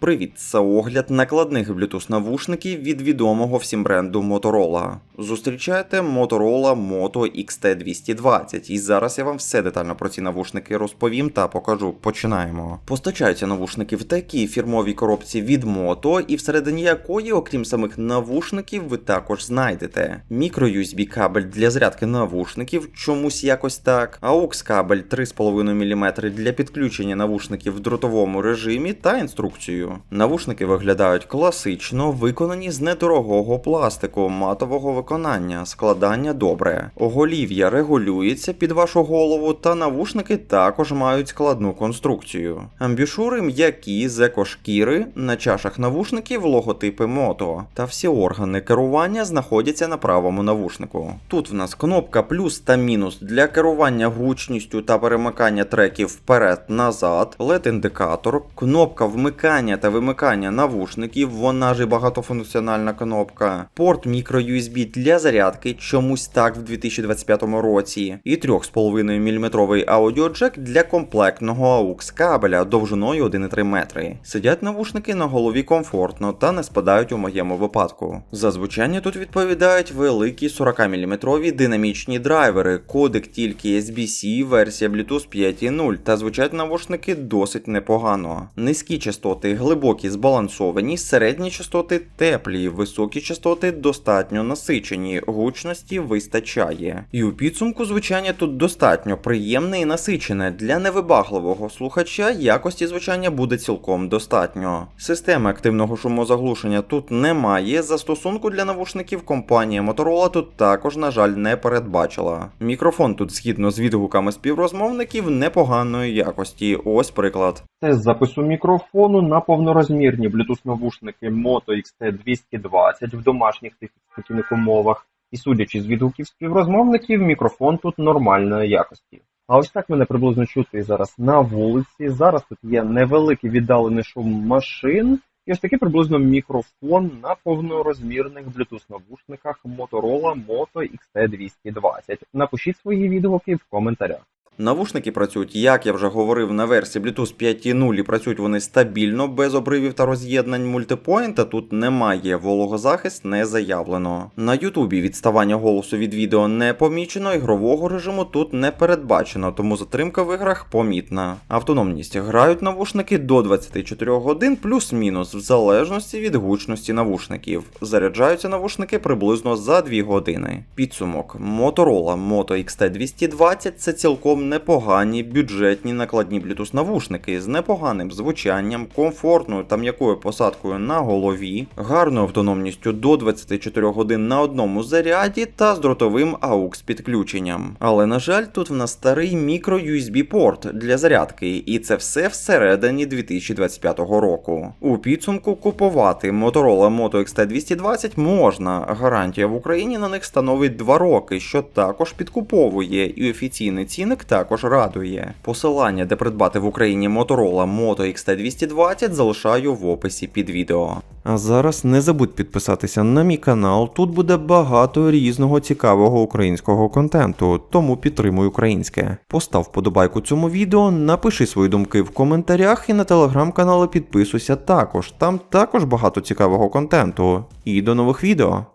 Привіт, це огляд накладних Bluetooth навушників від відомого всім бренду Motorola. Зустрічайте Motorola Moto XT220, і зараз я вам все детально про ці навушники розповім та покажу. Починаємо. Постачаються навушники в такій фірмовій коробці від Moto, і всередині якої, окрім самих навушників, ви також знайдете мікро-USB кабель для зарядки навушників, чомусь якось так, AUX кабель 3,5 мм для підключення навушників в дротовому режимі та інструкцію. Навушники виглядають класично, виконані з недорогого пластику, матового виконання, складання добре. Оголів'я регулюється під вашу голову, та навушники також мають складну конструкцію. Амбішури м'які з екошкіри, на чашах навушників логотипи мото, та всі органи керування знаходяться на правому навушнику. Тут в нас кнопка плюс та мінус для керування гучністю та перемикання треків вперед-назад, LED-індикатор, кнопка вмикання та вимикання навушників, вона ж і багатофункціональна кнопка, порт мікро-USB для зарядки, чомусь так в 2025 році, і 3,5 мм аудіоджек для комплектного AUX кабеля довжиною 1,3 метри. Сидять навушники на голові комфортно та не спадають у моєму випадку. За звучання тут відповідають великі 40-мм динамічні драйвери, кодек тільки SBC, версія Bluetooth 5.0, та звучать навушники досить непогано. Низькі частоти глибокі збалансовані, середні частоти теплі, високі частоти достатньо насичені, гучності вистачає. І у підсумку звучання тут достатньо приємне і насичене. Для невибагливого слухача якості звучання буде цілком достатньо. Системи активного шумозаглушення тут немає. Застосунку для навушників компанія Motorola тут також, на жаль, не передбачила. Мікрофон тут згідно з відгуками співрозмовників непоганої якості. Ось приклад. З запису мікрофону на повнорозмірні Bluetooth навушники Moto XT220 в домашніх тих спокійних умовах. І судячи з відгуків співрозмовників, мікрофон тут нормальної якості. А ось так мене приблизно чути зараз на вулиці. Зараз тут є невеликий віддалений шум машин. І ось такий приблизно мікрофон на повнорозмірних Bluetooth навушниках Motorola Moto XT220. Напишіть свої відгуки в коментарях. Навушники працюють, як я вже говорив, на версії Bluetooth 5.0 і працюють вони стабільно, без обривів та роз'єднань мультипоінта. Тут немає вологозахист, не заявлено. На Ютубі відставання голосу від відео не помічено, ігрового режиму тут не передбачено, тому затримка в іграх помітна. Автономність грають навушники до 24 годин плюс-мінус, в залежності від гучності навушників. Заряджаються навушники приблизно за 2 години. Підсумок Motorola Moto XT220 це цілком непогані бюджетні накладні Bluetooth навушники з непоганим звучанням, комфортною та м'якою посадкою на голові, гарною автономністю до 24 годин на одному заряді та з дротовим AUX підключенням. Але на жаль, тут в нас старий мікро-USB порт для зарядки, і це все всередині 2025 року. У підсумку купувати Motorola Moto XT220 можна. Гарантія в Україні на них становить 2 роки, що також підкуповує, і офіційний цінник також радує. Посилання, де придбати в Україні Motorola Moto XT220 залишаю в описі під відео. А зараз не забудь підписатися на мій канал. Тут буде багато різного цікавого українського контенту, тому підтримуй українське. Постав вподобайку цьому відео, напиши свої думки в коментарях і на телеграм-канали підписуйся також. Там також багато цікавого контенту. І до нових відео.